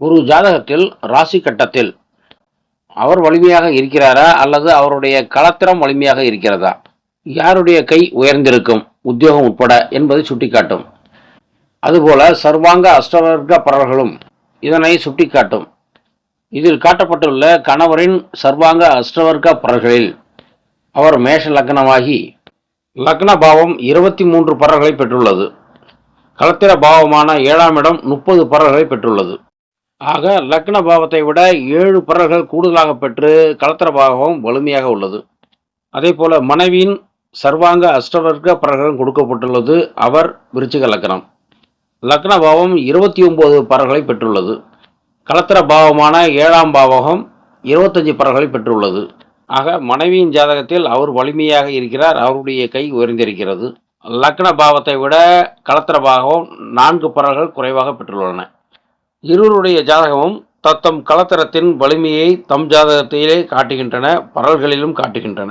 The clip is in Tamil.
ஒரு ஜாதகத்தில் ராசி கட்டத்தில் அவர் வலிமையாக இருக்கிறாரா அல்லது அவருடைய களத்திரம் வலிமையாக இருக்கிறதா? யாருடைய கை உயர்ந்திருக்கும்? உத்தியோகம் உட்பட என்பதை சுட்டிக்காட்டும். அதுபோல சர்வாங்க அஷ்டவர்க்க பரவர்களும் இதனை சுட்டிக்காட்டும். இதில் காட்டப்பட்டுள்ள கணவரின் சர்வாங்க அஷ்டவர்க்க பரல்களில் அவர் மேஷ லக்னமாகி லக்ன பாவம் இருபத்தி மூன்று பரல்களை பெற்றுள்ளது. களத்திர பாவமான ஏழாம் இடம் முப்பது பரல்களை பெற்றுள்ளது. ஆக லக்ன பாவத்தை விட ஏழு பரல்கள் கூடுதலாக பெற்று கலத்திர பாவம் வலிமையாக உள்ளது. அதே போல மனைவியின் சர்வாங்க அஷ்டவர்க்க பரல்களும் கொடுக்கப்பட்டுள்ளது. அவர் விருச்சிக லக்னம். லக்ன பாவம் இருபத்தி ஒன்பது பரல்களை பெற்றுள்ளது. கலத்திர பாவமான ஏழாம் பாவகம் இருபத்தஞ்சு பரல்களை பெற்றுள்ளது. ஆக மனைவியின் ஜாதகத்தில் அவர் வலிமையாக இருக்கிறார். அவருடைய கை உயர்ந்திருக்கிறது. லக்ன பாவத்தை விட கலத்திர பாவம் நான்கு பரல்கள் குறைவாக பெற்றுள்ளன. இருவருடைய ஜாதகமும் தத்தம் கலத்தரத்தின் வலிமையை தம் ஜாதகத்திலே காட்டுகின்றன பரல்களிலும் காட்டுகின்றன.